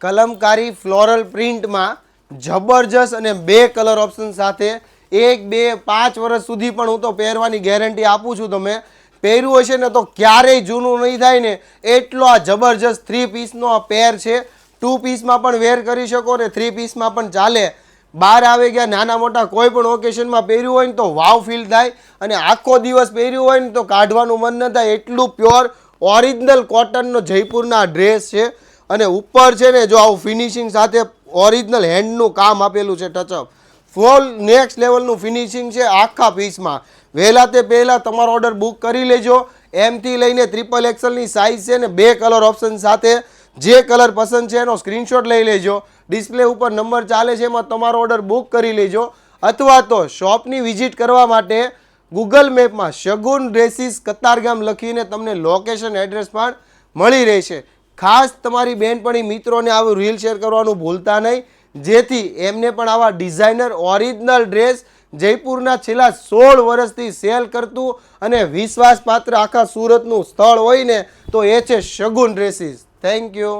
કલમકારી floral પ્રિન્ટમાં જબરજસ્ત અને બે કલર ઓપ્શન સાથે એક, બે, પાંચ વર્ષ સુધી પણ હું તો પહેરવાની ગેરંટી આપું છું તમે પહેર્યું હશે ને તો ક્યારેય જૂનું નહીં થાય ને. એટલો આ જબરજસ્ત થ્રી પીસનો આ પેર છે. ટુ પીસમાં પણ વેર કરી શકો ને થ્રી પીસમાં પણ ચાલે. બહાર આવે ગયા નાના મોટા કોઈ પણ ઓકેશનમાં પહેર્યું હોય ને તો વાવ ફીલ થાય. અને આખો દિવસ પહેર્યું હોય ને તો કાઢવાનું મન ન થાય. એટલું પ્યોર ઓરિજિનલ કોટનનો જયપુરના ડ્રેસ છે. અને ઉપર છે ને જો આવું ફિનિશિંગ સાથે ઓરિજિનલ હેન્ડનું કામ આપેલું છે ટચઅપ ફોલ નેક્સ્ટ લેવલનું ફિનિશિંગ છે આખા પીસમાં વહેલા તે પહેલાં તમારો ઓર્ડર બુક કરી લેજો એમથી લઈને ત્રિપલ એક્સલની સાઇઝ છે ને બે કલર ઓપ્શન સાથે, જે કલર પસંદ છે એનો સ્ક્રીનશોટ લઈ લેજો ડિસ્પ્લે ઉપર નંબર ચાલે છે એમાં તમારો ઓર્ડર બુક કરી લેજો, અથવા તો શોપની વિઝિટ કરવા માટે ગૂગલ મેપમાં શગુન ડ્રેસીસ કતારગામ લખીને તમને લોકેશન એડ્રેસ પણ મળી રહેશે. ખાસ તમારી બેનપણી મિત્રોને આવું રીલ શેર કરવાનું ભૂલતા નહીં. જેથી એમને પણ આવા ડિઝાઇનર ઓરિજિનલ ડ્રેસ જયપુરના છેલ્લા સોળ વર્ષથી સેલ કરતું અને વિશ્વાસપાત્ર આખા સુરતનું સ્થળ હોય ને, તો એ છે શગુન ડ્રેસીસ થેન્ક યુ